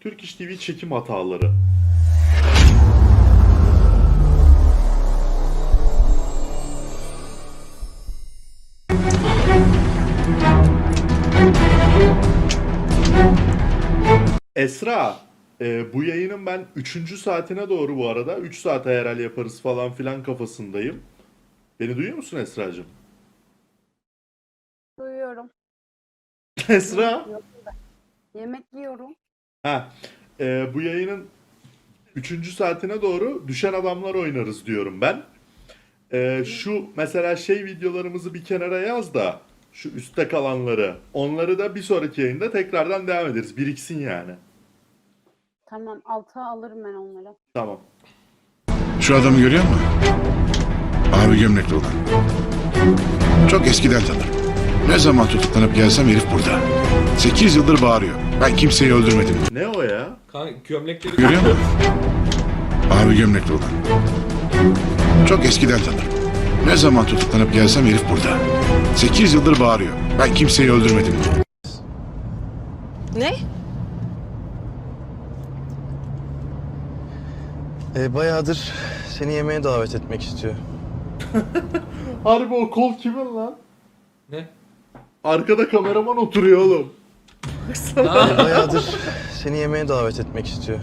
Türk İş TV çekim hataları. Esra, e, bu yayının ben 3. saatine doğru bu arada. 3 saate herhalde yaparız falan filan kafasındayım. Beni duyuyor musun Esra'cığım? Duyuyorum. Esra? Yemek yiyorum. Ha, e, bu yayının 3. saatine doğru düşen adamlar oynarız diyorum ben. E, şu mesela şey videolarımızı bir kenara yaz da şu üstte kalanları onları da bir sonraki yayında tekrardan devam ederiz. Biriksin yani. Tamam alta alırım ben onları. Tamam. Şu adamı görüyor musun? Abi gömlekli olan. Çok eskiden tanırım. Ne zaman tutuklanıp gelsem herif burada. Sekiz yıldır bağırıyor. Ben kimseyi öldürmedim. Ne o ya? Kanka gömlekleri Görüyor musun? Abi gömlekli olan. Çok eskiden tanırım. Ne zaman tutuklanıp gelsem herif burada. Sekiz yıldır bağırıyor. Ben kimseyi öldürmedim. Ne? E, bayağıdır seni yemeğe davet etmek istiyor. Harbi o kol kimin lan? Ne? Arkada kameraman oturuyor oğlum. E, bayağıdır seni yemeğe davet etmek istiyor.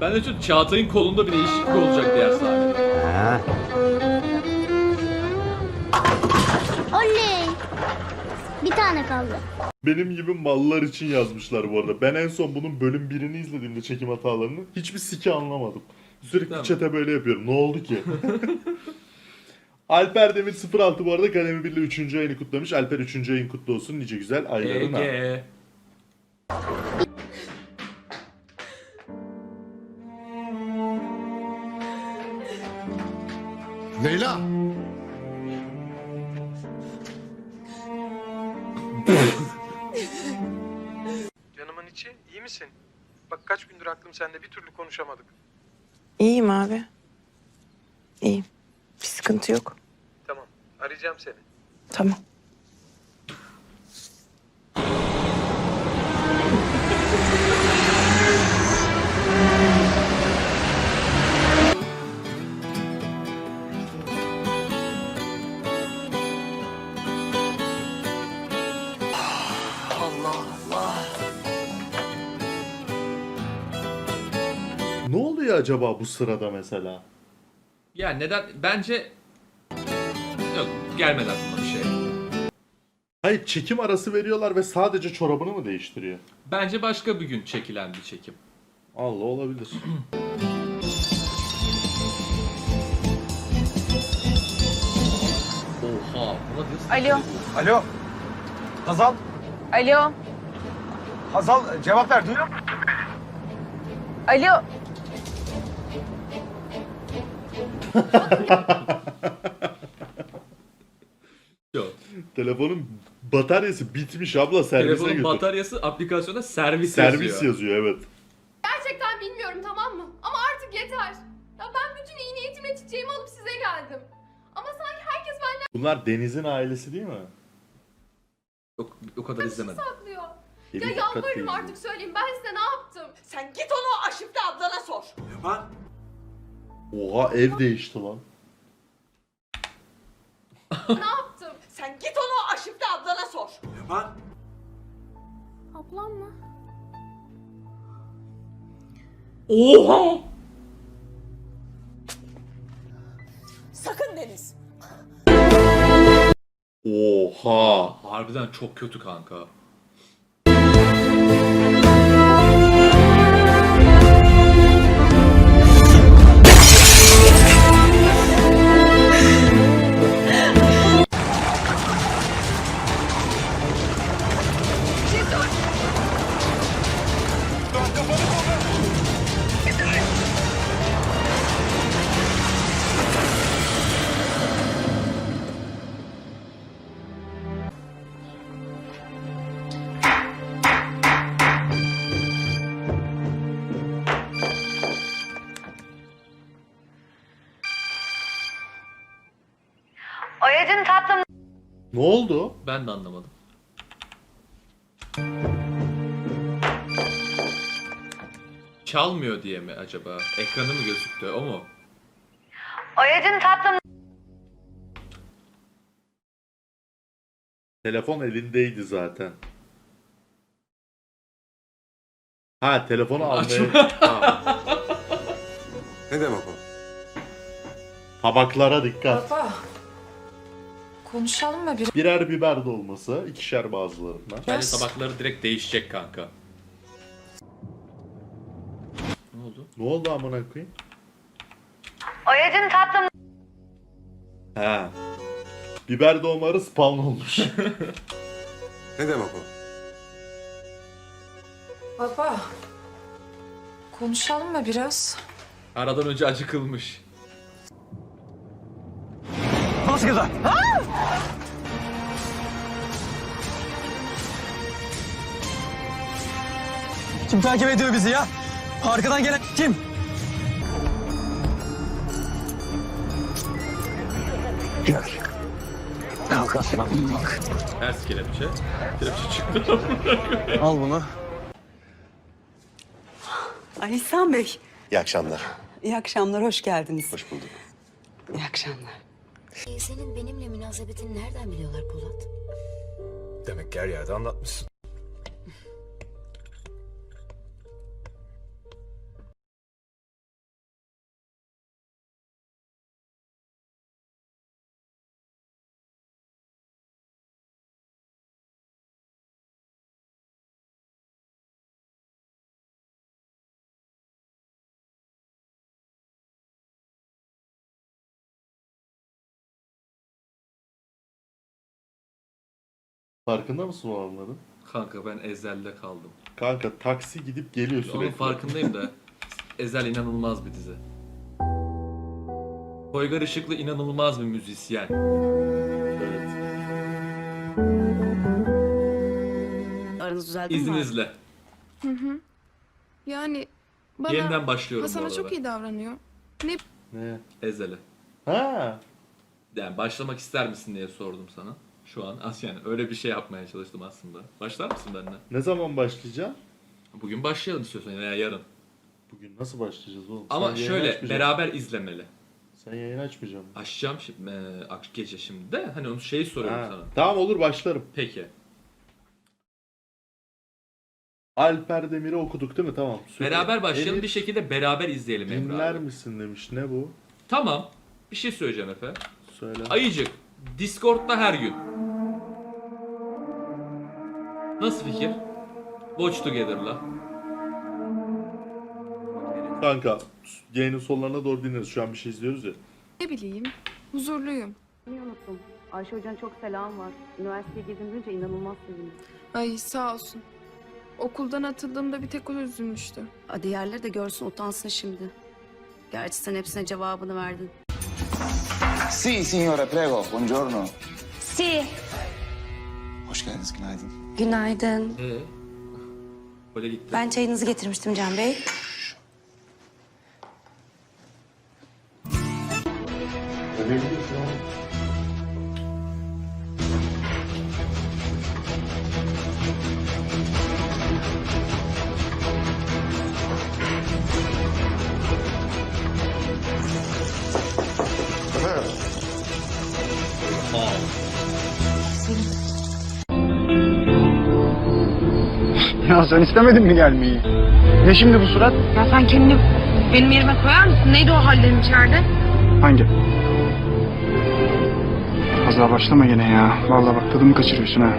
Ben de şu Çağatay'ın kolunda bir değişiklik olacak diğer sahnede. Oley! Bir tane kaldı. Benim gibi mallar için yazmışlar bu arada. Ben en son bunun bölüm birini izlediğimde çekim hatalarını hiçbir siki anlamadım. Sürekli Tamam. çete böyle yapıyorum. Ne oldu ki? Alper Demir 06 bu arada Kalemi 1 ile 3. ayını kutlamış. Alper 3. ayın kutlu olsun. Nice güzel aylarına. Ege. Leyla! Canımın içi iyi misin? Bak kaç gündür aklım sende bir türlü konuşamadık. İyiyim abi. İyiyim. Bir sıkıntı yok. Arayacağım seni. Tamam. Ne oluyor acaba bu sırada mesela? Ya neden? Bence... Gelmedi aklıma bir şey. Hayır çekim arası veriyorlar ve sadece çorabını mı değiştiriyor? Bence başka bir gün çekilen bir çekim. Allah olabilir. Oha. Buna diyorsun. Alo. Alo. Hazal. Alo. Hazal cevap ver duyuyor musun? Alo. Yok. Telefonun bataryası bitmiş abla servise Telefonun götür. bataryası aplikasyonda servis, Servis yazıyor. yazıyor evet. Gerçekten bilmiyorum tamam mı? Ama artık yeter. Ya ben bütün iyi niyetime çiçeğimi alıp size geldim. Ama sanki herkes benden Bunlar Deniz'in ailesi değil mi? Yok o kadar izlemedim. saklıyor. Ya dikkat yalvarırım teyze. artık söyleyin ben size ne yaptım? Sen git onu Aşif'te ablana sor. Oha ev değişti lan. ne yaptım? Sor. Ablam mı? Oha! Sakın Deniz. Oha. Harbiden çok kötü kanka. Ne oldu? Ben de anlamadım. çalmıyor diye mi acaba? Ekranı mı gözüktü o mu? Telefon elindeydi zaten. Ha telefonu almaya... Ha, Ne demek o? Tabaklara dikkat. Baba. Konuşalım mı biraz? Birer biber dolması, ikişer bazılarından. Bence tabakları direkt değişecek kanka. Ne oldu? Ne oldu amına koyayım? Oyacın tatlım. He. Biber dolmaları spawn olmuş. Ne demek o? Baba. Konuşalım mı biraz? Aradan önce acıkılmış. Bas gaza. Kim takip ediyor bizi ya? Arkadan gelen kim? Kalk aslan. Ters kelepçe. Kelepçe çıktı. Al bunu. Ali İhsan Bey. İyi akşamlar. İyi akşamlar, hoş geldiniz. Hoş bulduk. İyi akşamlar. Senin benimle münasebetini nereden biliyorlar Polat? Demek ki her yerde anlatmışsın. Farkında mısın olanların? Kanka ben ezelde kaldım. Kanka taksi gidip geliyor sürekli. Onun farkındayım da Ezel inanılmaz bir dizi. Toygar Işıklı inanılmaz bir müzisyen. Evet. Aranız düzeldi İzninizle. Yani bana Yeniden başlıyorum bu Hasan'a arada. çok iyi davranıyor. Ne? Ezel'e. Ha. Yani başlamak ister misin diye sordum sana. Şu an as yani öyle bir şey yapmaya çalıştım aslında. Başlar mısın benimle? Ne zaman başlayacağım? Bugün başlayalım istiyorsan veya yarın. Bugün nasıl başlayacağız oğlum? Ama Sen yayın şöyle açmayacaksın. beraber izlemeli. Sen yayın açmayacaksın. Açacağım şimdi e, ak- gece şimdi de hani onu şeyi soruyorum sana. Tamam olur başlarım. Peki. Alper Demir'i okuduk değil mi? Tamam. Söyle. Beraber başlayalım Elif, bir şekilde beraber izleyelim Emre Dinler abi. misin demiş. Ne bu? Tamam. Bir şey söyleyeceğim Efe. Söyle. Ayıcık. Discord'da her gün. Nasıl fikir? Watch Together'la. Kanka yayının sonlarına doğru dinleriz. Şu an bir şey izliyoruz ya. Ne bileyim, huzurluyum. unuttum. Ayşe Hoca'nın çok selam var. Üniversiteye duyunca inanılmaz sevindim. Ay sağ olsun. Okuldan atıldığımda bir tek o üzülmüştü. Diğerleri de görsün utansın şimdi. Gerçi sen hepsine cevabını verdin. Si, signore, prego. Buongiorno. Si. Hoş geldiniz, günaydın. Günaydın. Ee? Böyle gitti. Ben çayınızı getirmiştim Can Bey. Ya sen istemedin mi gelmeyi? Ne şimdi bu surat? Ya sen kendini benim yerime koyar mısın? Neydi o hallerin içeride? Hangi? Fazla başlama gene ya. Vallahi bak tadımı kaçırıyorsun ha.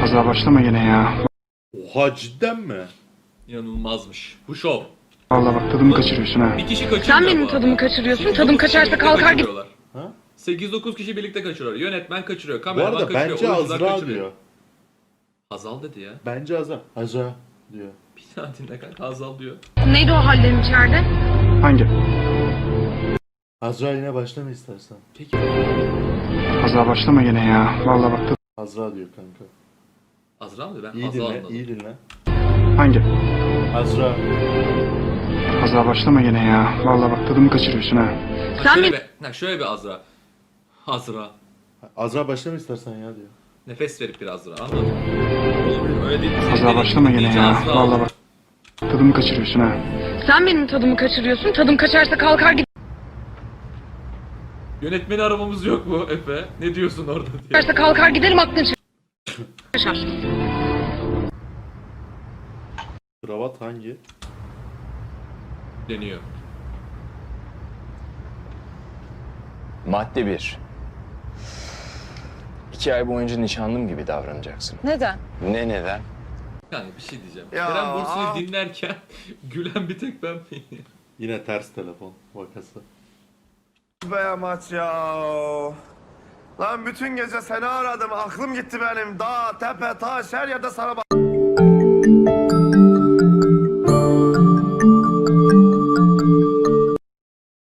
Fazla başlama gene ya. Oha cidden mi? İnanılmazmış. Bu şov. Vallahi bak tadımı kaçırıyorsun ha. Bir kişi kaçırmıyor Sen benim bu arada. tadımı kaçırıyorsun. Sekiz, Tadım dokuz kişi kaçarsa birlikte kalkar git. kaçırıyorlar. Ha? 8-9 kişi birlikte kaçırıyorlar. Yönetmen kaçırıyor, Bu kameraman arada kaçırıyor, bence oyuncular Azra kaçırıyor. diyor. Hazal dedi ya. Bence Azra. Azra diyor. Bir daha dinle kanka Hazal diyor. Neydi o hallerin içeride? Hangi? Azra yine başlama istersen. Peki. Fazla başlama gene ya. Vallahi bak. Azra diyor kanka. Azra mı? Ben İyi Hazal dinle, anladım. iyi dinle. Hangi? Azra. Fazla başlama gene ya. Vallahi bak tadımı kaçırıyorsun ha. Ha, şöyle bir, ha, şöyle bir Azra. Azra. Azra başlama istersen ya diyor. Nefes verip bir Azra anladım. Oğlum öyle değil. Fazla başlama gene ya. Vallahi bak. Tadımı kaçırıyorsun ha. Sen benim tadımı kaçırıyorsun. Tadım kaçarsa kalkar Yönetmeni aramamız yok mu Efe? Ne diyorsun orada diye. giderse kalkar giderim aklın şaşar. Kravat hangi? deniyor. Madde 1. İki ay boyunca nişanlım gibi davranacaksın. Neden? Ne neden? Yani bir şey diyeceğim. Ya, Kerem aa. dinlerken gülen bir tek ben miyim? Yine ters telefon vakası. Be maç ya. Lan bütün gece seni aradım. Aklım gitti benim. Dağ, tepe, taş her yerde sana bak.